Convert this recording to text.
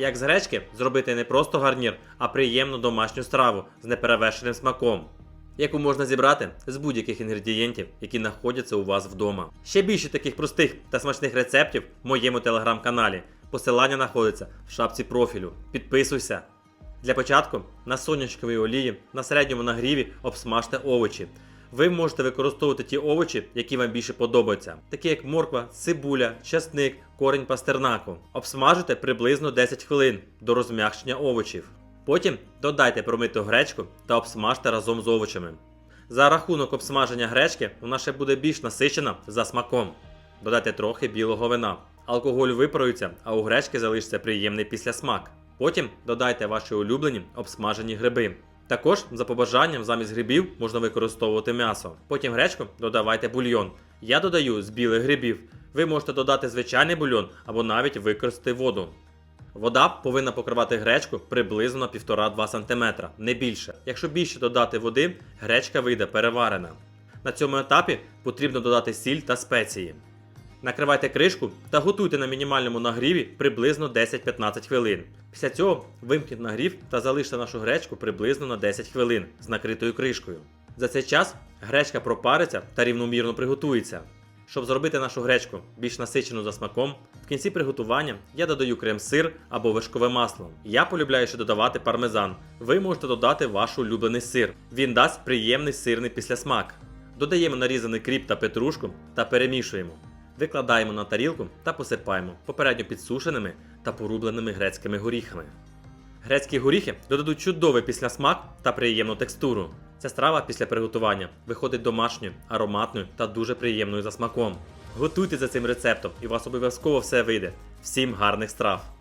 Як з гречки зробити не просто гарнір, а приємну домашню страву з неперевершеним смаком, яку можна зібрати з будь-яких інгредієнтів, які знаходяться у вас вдома. Ще більше таких простих та смачних рецептів в моєму телеграм-каналі. Посилання знаходиться в шапці профілю. Підписуйся. Для початку на сонячковій олії на середньому нагріві обсмажте овочі. Ви можете використовувати ті овочі, які вам більше подобаються, такі як морква, цибуля, часник, корінь пастернаку. Обсмажуйте приблизно 10 хвилин до розм'якшення овочів. Потім додайте промиту гречку та обсмажте разом з овочами. За рахунок обсмаження гречки вона ще буде більш насичена за смаком. Додайте трохи білого вина. Алкоголь випарується, а у гречки залишиться приємний післясмак. Потім додайте ваші улюблені обсмажені гриби. Також, за побажанням, замість грибів можна використовувати м'ясо. Потім гречку додавайте бульйон. Я додаю з білих грибів. Ви можете додати звичайний бульйон або навіть використати воду. Вода повинна покривати гречку приблизно на 1,5-2 см, не більше. Якщо більше додати води, гречка вийде переварена. На цьому етапі потрібно додати сіль та спеції. Накривайте кришку та готуйте на мінімальному нагріві приблизно 10-15 хвилин. Після цього вимкніть нагрів та залиште нашу гречку приблизно на 10 хвилин з накритою кришкою. За цей час гречка пропариться та рівномірно приготується. Щоб зробити нашу гречку більш насичену за смаком, в кінці приготування я додаю крем-сир або вершкове масло. Я полюбляю ще додавати пармезан. Ви можете додати ваш улюблений сир. Він дасть приємний сирний післясмак. Додаємо нарізаний кріп та петрушку та перемішуємо. Викладаємо на тарілку та посипаємо попередньо підсушеними та порубленими грецькими горіхами. Грецькі горіхи додадуть чудовий післясмак та приємну текстуру. Ця страва після приготування виходить домашньою, ароматною та дуже приємною за смаком. Готуйте за цим рецептом і у вас обов'язково все вийде. Всім гарних страв!